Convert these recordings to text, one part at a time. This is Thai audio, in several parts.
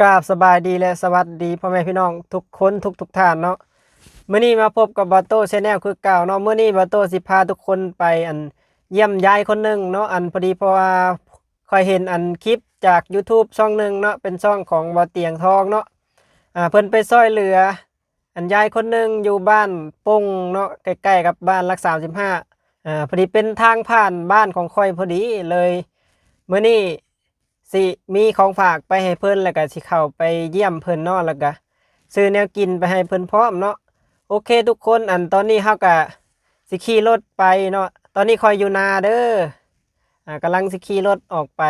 กราบสบายดีและสวัสดีพ่อแม่พี่น้องทุกคนทุกทุกท่านเนาะเมื้อนี้มาพบกับบาโต้ชาแนลคือเก่าเนาะเมื้อนี้บาโต้สิพาทุกคนไปอันเยี่ยมยายคนหนึ่งเนาะอันพอดีเพราะว่าคอยเห็นอันคลิปจาก YouTube ช่องหนึ่งเนาะเป็นช่องของบ่เตียงทองเนาะอ่าเพิ่นไปซอยเหลือ อันยายคนหนึ่งอยู่บ้านปงเนาะใกล้ๆกับบ้านรัก35อ่าพอดีเป็นทางผ่านบ้านของคอยพอดีเลยเมื้อนี้ สิมีของฝากไปให้เพิ่นแล้วก็สิเข้าไปเยี่ยมเพิ่นนาะแล้วก็ซื้อแนวกินไปให้เพิ่นพร้อมเนาะโอเคทุกคนอันตอนนี้เฮาก็สิขี่รถไปเนาะตอนนี้คอยอยู่นาเด้ออ่ากำลังสิขี่รถออกไป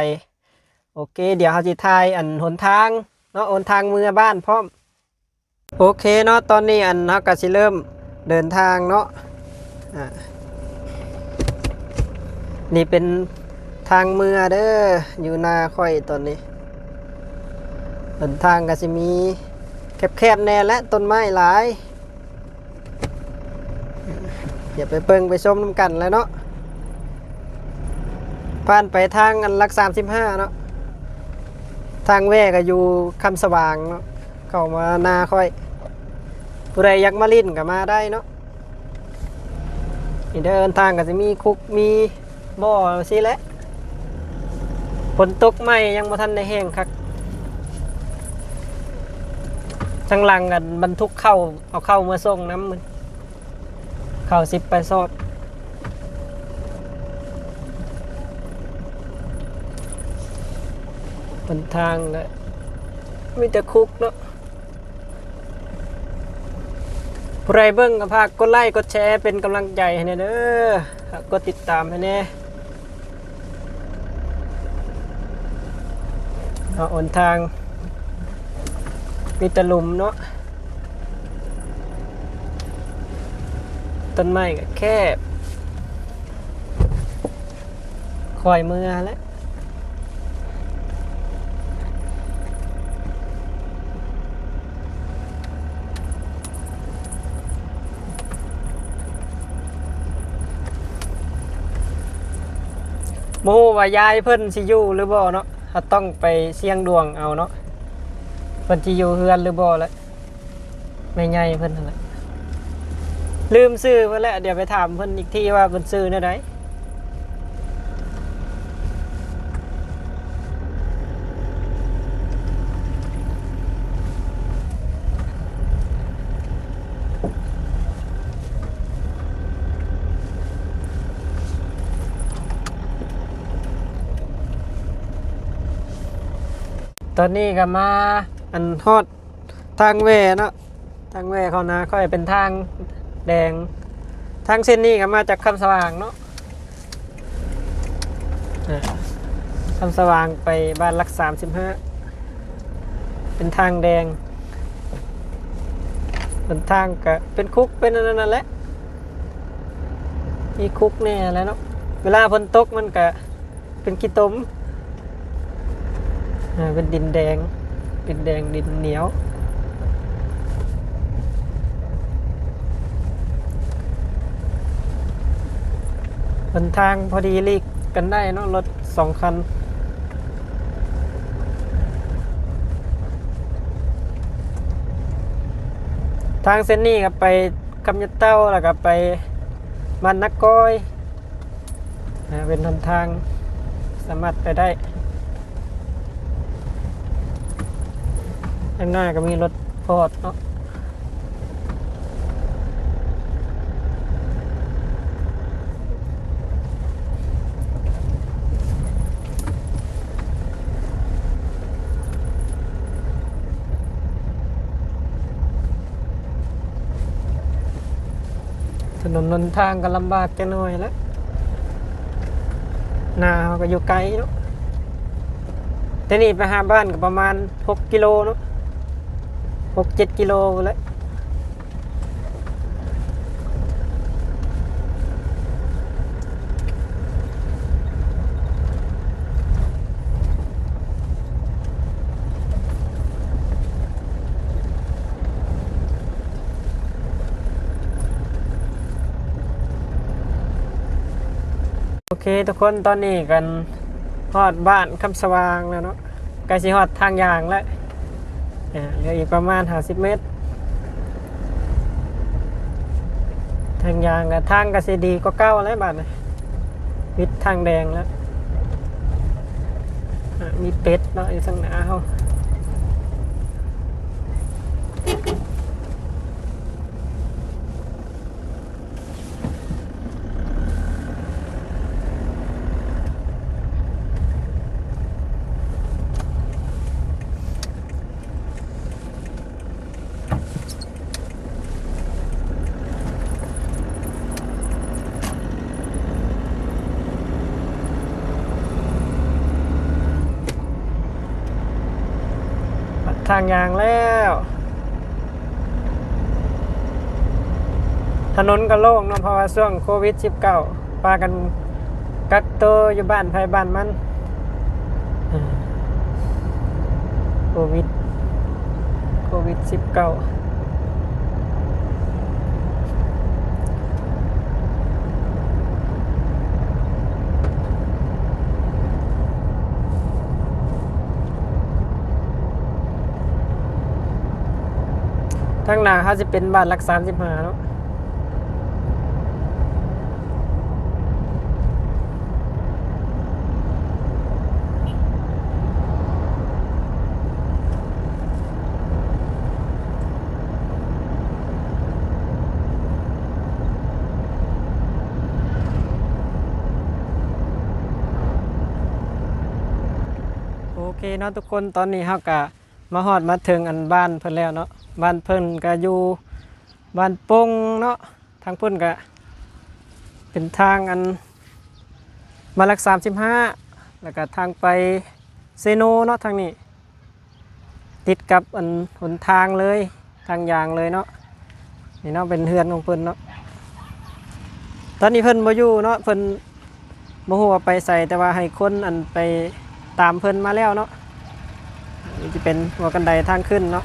โอเค เดี๋ยวเฮาสิถ่ายอันหนทางเนาะหนทางเมืองบ้านพร้อมโอเคเนาะตอนนี้อันเฮาก็สิเริ่มเดินทางเนาะอ่านี่เป็น ทางเมือเด้ออยู่นาค่อยตอนนี้หนทางก็จะมีแคบๆแน่และต้นไม้หลายอย่าไปเปิงไปชมน้ำกันแล้วเนาะผ่านไปทางอันลักสามสิบห้าเนาะทางแว่ก็อยู่คำสว่างเนาะเข้ามานาค่อยผู้ใดอยากมาลิ้นก็มาได้เนาะนี่เดินทางก็จะมีคุกมีบ่อสิแหละ ฝนตกไหมยังบ่ทันได้แห้งคักจังหลังกันบรรทุกเข้าเอาเข้ามาส่งน้ำมันเข้าสิบไปสอบบนทางก็มีแต่คุกเนาะผู้ใดเบิ่งก็พากกดไลค์กดแชร์เป็นกำลังใจให้แน่เด้อฝากกดติดตามให้แน่ เอาหนทาง มีตะลุมเนาะต้นไม้ก็แคบคอยมือแล้วโมว่ายายเพิ่นสิอยู่หรือบ่เนาะาต้องไปเสี่ยงดวงเอาเนาะเพิ่นสิอยู่เฮือนหรือบ่แล้วไม่ใหญ่เพิ่นนั่นแหละลืมซื้อเพิ่นแหละเดี๋ยวไปถามเพิ่นอีกทีว่าเพิ่นซื้อแนวใด ตอนนี้ก็มาอันฮอดทางแวเนาะทางแวเขานะค่อยเป็นทางแดง ทางเส้นนี้ก็มาจากคำสว่างเนาะคำสว่างไปบ้านรักสามสิบห้าเป็นทางแดงเป็นทางก็เป็นคุกเป็นอันนันนั่นแหละมีคุกแน่แล้วเนาะเวลาฝนตกมันก็เป็นขี้ตมอ่า เป็นดินแดง ดินแดงดินเหนียว บนทางพอดีลีกกันได้เนอะรถสองคันทางเส้นนี้ก็ไปคำยะเต้าแล้วก็ไปมันนักก้อยเป็นหนทางสามารถไปได้ ข้างหน้าก็มีรถพอดเนาะถนนนนทางก็ลำบากจะหน่อยแล้วหนาเขาก็อยู่ไกลเนาะแต่นี่ไปหาบ้านก็ประมาณ 6 กิโลเนาะ หกเจ็ดกิโลแล้วโอเคทุกคนตอนนี้กันฮอดบ้านคำสว่างแล้วเนาะใกล้สิฮอดทางยางแล้ว อ่าเหลืออีกประมาณ50เมตร ทางยางกับทางกสีดีก็เก้าแล้วบาทนะวิดทางแดงแล้วอะมีเป็ดเนาะอยู่ทางหน้าเขา ทางยางแล้ว ถนนก็โล่งเนาะเพราะว่าช่วงโควิด -19 ปากันกักตัวอยู่บ้านภายบ้านมันอ่าโควิดโควิด -19 ทางหนาเขาจะเป็นบานหลักสามสิบห้าเนาะโอเคเนาะทุกคนตอนนี้เฮากะ มาฮอดมาถึงอันบ้านเพิ่นแล้วเนาะบ้านเพิ่นก็อยู่บ้านปงเนาะทางเพิ่นก็เป็นทางอันมาลักสามสิบห้าแล้วก็ทางไปเซโนเนาะทางนี้ ติดกับอันหนทางเลยทางยางเลยเนาะนี่เนาะเป็นเฮือนของเพิ่นเนาะตอนนี้เพิ่นบ่อยู่เนาะเพิ่นบ่ฮู้ว่าไปใส่แต่ว่าให้คนอันไปตามเพิ่นมาแล้วเนาะ นี่จะเป็นหัวกันไดทางขึ้นเนาะ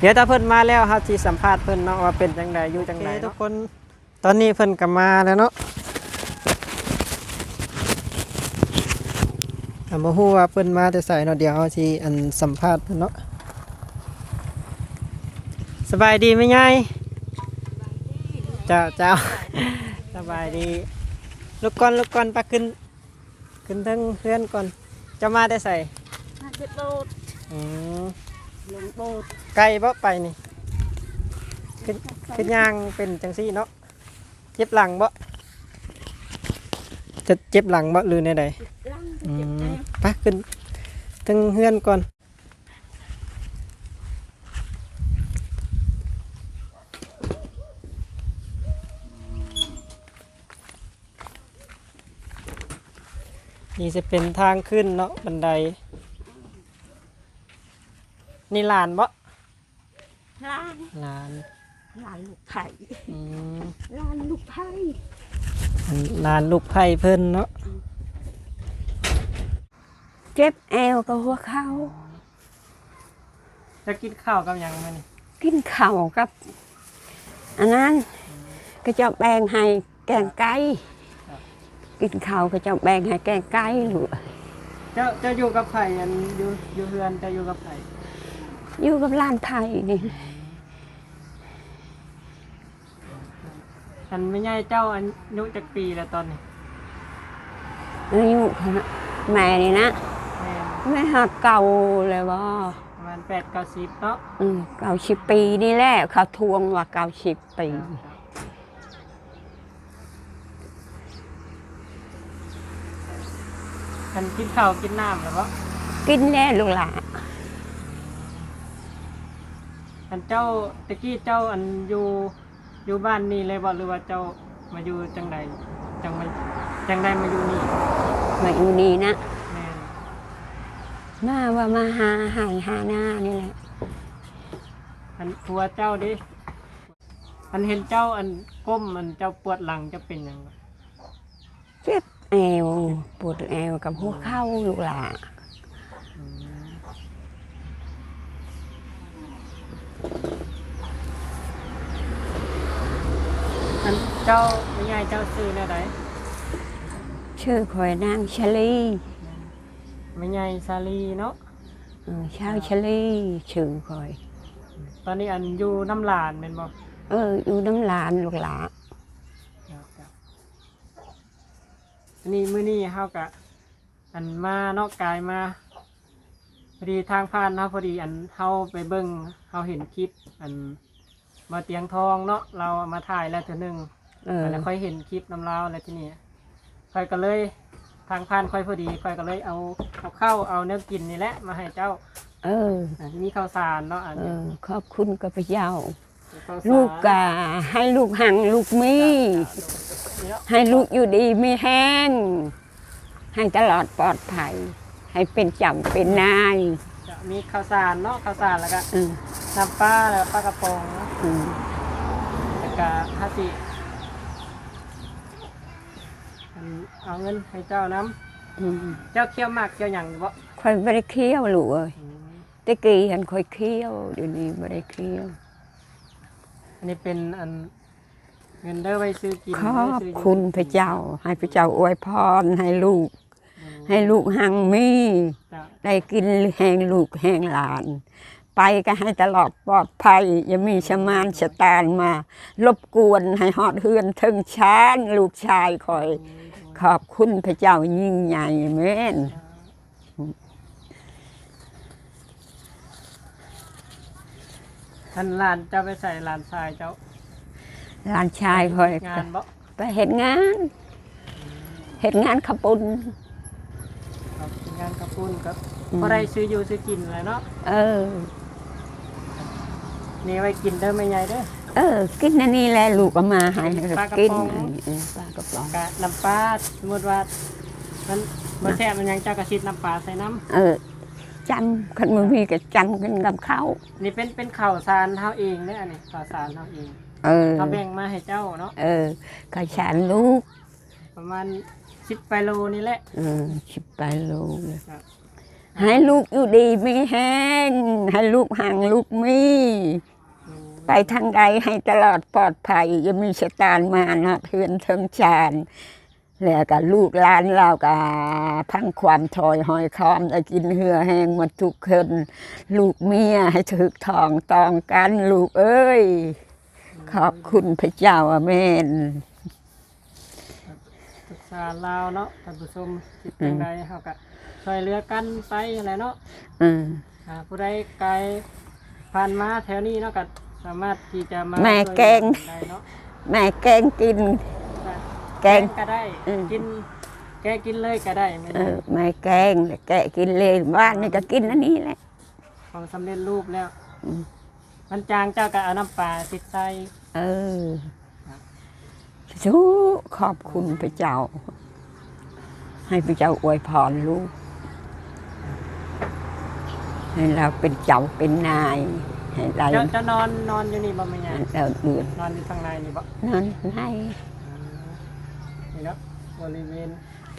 เดี๋ยวถ้าเพิ่นมาแล้วเฮาสิสัมภาษณ์เพิ่นเนาะว่าเป็นจังไดอยู่จังไดทุกคนตอนนี้เพิ่นก็มาแล้วเนาะอะบ่ฮู้ว่าเพิ่นมาแต่ไสเนาะเดี๋ยวเฮาสิอันสัมภาษณ์เพิ่นเนาะสบายดีไหมยายเจ้าเจ้าสบายดีลุกก่อนลุกก่อนปะขึ้น ขึ้นทั้งเพื่อนก่อนจะมาได้ใส่มาจะโดด อืมลงโดดไกลบ่ไปนี่ขึ้นขึ้นย่างเป็นจังซี่เนาะเจ็บหลังบ่จะเจ็บหลังบ่หรือในใดลังอืเจ็บมแน่ไปขึ้นทั้งเพื่อนก่อน นี่จะเป็นทางขึ้นเนาะบันได นี่ลานบ่ล้านลานล้านลูกไผ่อืมล้านลูกไผ่อันลานลูกไผ่เพิ่นเนาะเจ็บแอวกับหัวเข่าจะกินข้าวกับหยังมานี่กินเข่าวกับ อันนั้นก็จะแบ่งให้แกงไก่กินข้าวก็จะแบ่งให้แกงไก่หรือเจ้าเจ้าอยู่กับไผ่อันอยู่อยู่เฮือนเจะอยู่กับไผ่ อยู่กับล้านไทยนี่อันไม่ใช่เจ้าอันอายุจักปีแล้วตอนนี้อายุเขานะแม่นี่นะแม่นแม่หักเก่าเลยว่าประมาณแปดเก้าสิบเนาะอืมเก่าสิบปีนี่แหละเขาทวงว่าเก่าสิบปีอันกินข้าวกินน้ำแล้วบ่กินแน่ลูกหลาน อันเจ้าตะกี้เจ้าอันอยู่อยู่บ้านนี่เลยบ่หรือว่าเจ้ามาอยู่จังใดจังมาจังใดมาอยู่นี่มาอยู่นี่นะแม่นมาว่ามาหาหายหาหน้านี่แหละอันผัวเจ้าดิอันเห็นเจ้าอันก้มอันเจ้าปวดหลังจะเป็นหยังบ่เจ็บแอวปวดแอวกับหัวเข่าลูกหลาน อืมอัน เจ้าไม่ใช่เจ้าซื้อแนวใดชื่อคอยนางชะลีไม่ใช่ซาลีเนาะเออชาวชะลีชื่อคอย ตอนนี้อันอยู่น้ำลานแม่นบ่เอออยู่น้ำลานลูกหลาครับครับอันนี้มื้อนี้เฮาก็อันมาเนาะกายมาพอดีทางผ่านเนาะพอดีอันเฮาไปเบิ่งเฮาเห็นคลิป อันมาเตียงทองเนาะเราเอามาถ่ายแล้วเทื่อหนึง เออ แล้วค่อยเห็นคลิปน้ำลาวแล้วที่นี่ค่อยก็เลยทางผ่านค่อยพอดีค่อยก็เลยเอาเอาข้าวเอาเนื้อกินนี่แหละมาให้เจ้าเออ อะมีข้าวสารเนาะอันเอนี้อ ขอบคุณกับพระเจ้าข้าวสารลูกกาให้ลูกหังลูกมี นี่เนาะให้ลูกอยู่ดีไม่แห้ง ให้ตลอดปลอดภัย ให้เป็นจำเป็นนายจะมีข้าวสารเนาะข้าวสารแล้วก็เออน้ำปลาแล้วก็ปลากระป๋องเนาะอืมแล้วก็ห้าสิอัน เอาเงินให้เจ้าน้อืมำเจ้าเคี่ยวหมากเคี่ยวหยังบ่คอยไม่ได้เคี้ยวลูกเอ้ยอืมแตะกี้ฉันคอยเคี้ยวเดี๋ยวนี้ไม่ได้เคี้ยวอันนี้เป็นอันเงินเด้อไว้ซื้อกินขอไว้บซื้อยู่คุณพระเจ้า ให้พระเจ้าอวยพรให้ลูกอืมให้ลูกหังมีจ้ะได้กินแหงลูกแหงหลาน ไปก็ให้ตลอดปลอดภัย อย่ามีชะมานชะตานมา รบกวนให้ฮอดเฮือนถึงชานลูกชายคอย ขอบคุณพระเจ้ายิ่งใหญ่แม่นท่านหลานเจ้าไปใส่หลานชายเจ้าหลานชายคอยงานบ่ไปเห็นงาน เห็นงานขาวปุนครับงานกระปุ้นครับอืมพอได้ซื้ออยู่ซื้อกินเลยเนาะเออ นี่ไว้กินเด้อไม่ใหญ่เด้อ เออ กินอันนี้แหละลูกเอามาให้ปลากระกินป๋อง เออปลากระป๋องกะน้ำปลาสมมติว่า มันบ่แซ่บมันยังเจ้ากระชิดน้ำปลาใส่น้เออจำคันมันมีก็จำกันกับเขาำนี่เป็นเป็นข้าวสารเฮาเองเด้ออันนี้ข้าวสารเฮาเองเออ เขาแบ่งมาให้เจ้าเนาะเออข้าฉันลูก ประมาณ10ไปโลนี่แหละ เออชิบไปลูกเลยครับ ให้ลูกอยู่ดีไม่แห้ง ให้ลูกห่างลูกมีอืม ไปทางใดให้ตลอดปลอดภัยอย่ามีชะตานมาเนาะเทือนเทิงชานแล้วก็ลูกหลานเราก็พังความถอยหอยคอมได้กินเหือแห้งหมาทุกคนลูกเมียให้ถึกทองตองกันลูกเอ้ย ขอบคุณพระเจ้าอาเมนศึกษาลาวเนาะท่านผู้ชมคิดจังไดเฮาก็ช่วยเหลือกันไปแหละเนาะอืมอ่าผู้ใดไกลผ่านมาแถวนี้เนาะก็ สามารถที่จะมาแม่ช่วยเหลือแกงได้เนาะแม่แกงกินแกง ก็ได้อืมกินแกงกินเลยก็ได้ไม่เอได้อแม่แกงแกะกินเลยบ้านนี่ก็กินอันนี้แหละ ของสำเร็จรูปแล้วอืม มันจางเจ้าก็เอาน้ำปลาติดใส่ เออสู้ขอบคุณพระเจ้า ให้พระเจ้าอวยพรลูกให้เราเป็นเจ้าเป็นนาย ให้เราเจ้าจะนอนนอนอยู่นี่บ่แม่ยายเราเดือนนอนอยู่ทางในนี่บ่นั้นให้อ่านี่เนาะบริเวณ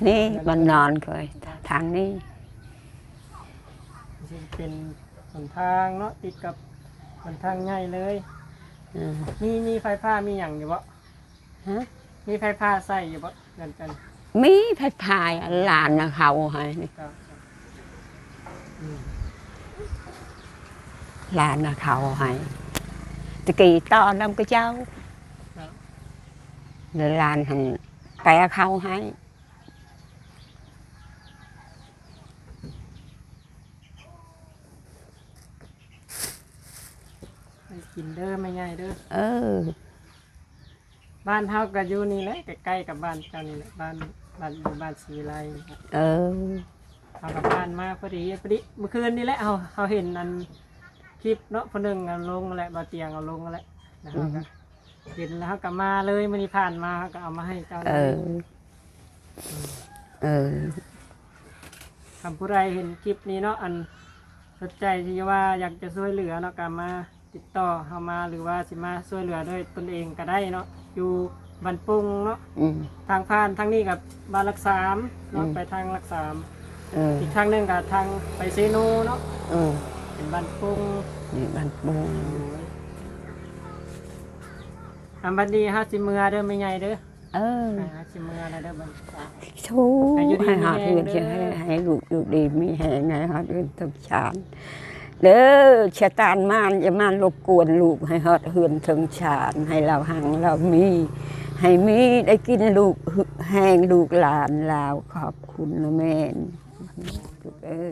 นี่มันนอนเคยทางนี้ที่เป็นหนทางเนาะติดกับหนทางใหญ่เลยเออมีมีไฟฟ้ามีหยังอยู่บ่ฮะมีไฟฟ้าใส่อยู่บ่เงินกันมีพายพายหลานนะเขาให้นี่ครับอืม หลานนะเขาให้ตะกี้ตอนน้ำก็เจ้าครับเดี๋ยวหลานหันแปะเขาให้ให้กินเด้อไม่ง่ายเด้อ เออ บ้านเฮาก็อยู่นี่แหละใกล้ๆกับบ้านเจ้านี่แหละบ้านบ้านอยู่บ้านศรีไลครับเออ เอากับบ้านมาพอดีพอดีเมื่อคืนนี่แหละเฮาเฮาเห็นอัน คลิปเนาะคนหนึงเอาลงนั่นแหละบ่เตียงเอาลงนั่นแหละนะครับก็เห็นแล้วเฮาก็มาเลยมื้อนี้ผ่านมาเฮาก็เอามาให้เจ้าเออเออ คำผู้ใดเห็นคลิปนี้เนาะอันสนใจที่ว่าอยากจะช่วยเหลือเนาะก็มาติดต่อเฮามาหรือว่าสิมาช่วยเหลือด้วยตนเองก็ได้เนาะอยู่บ้านปุงเนาะอืม ทางผ่านทางนี้กับบ้านรักสามเนาะอืม ไปทางรักสามเออ อีกทางหนึงกับทางไปเซโนเนาะ เออ เป็นบ้านปุงนี่บ้านปุงอันบัดนี้ฮาสิเมือเด้อไม่ใหญ่เด้อเออไปหาชิมเมื่อแล้วเด้อบัดนี้จ้ะชูให้อยู่ดีให้หามีเพื่อนแรงเด้อให้ให้ลูกอยู่ดีมีแหงให้หาเพื่อนทำชานเด้อชะตานมานอย่ามารบกวนลูกให้ฮอดเฮือนถึงชานให้เราหังเรามี ให้มีได้กินลูกแห้งลูกหลานเราขอบคุณนะแม่นลูกเอ้ย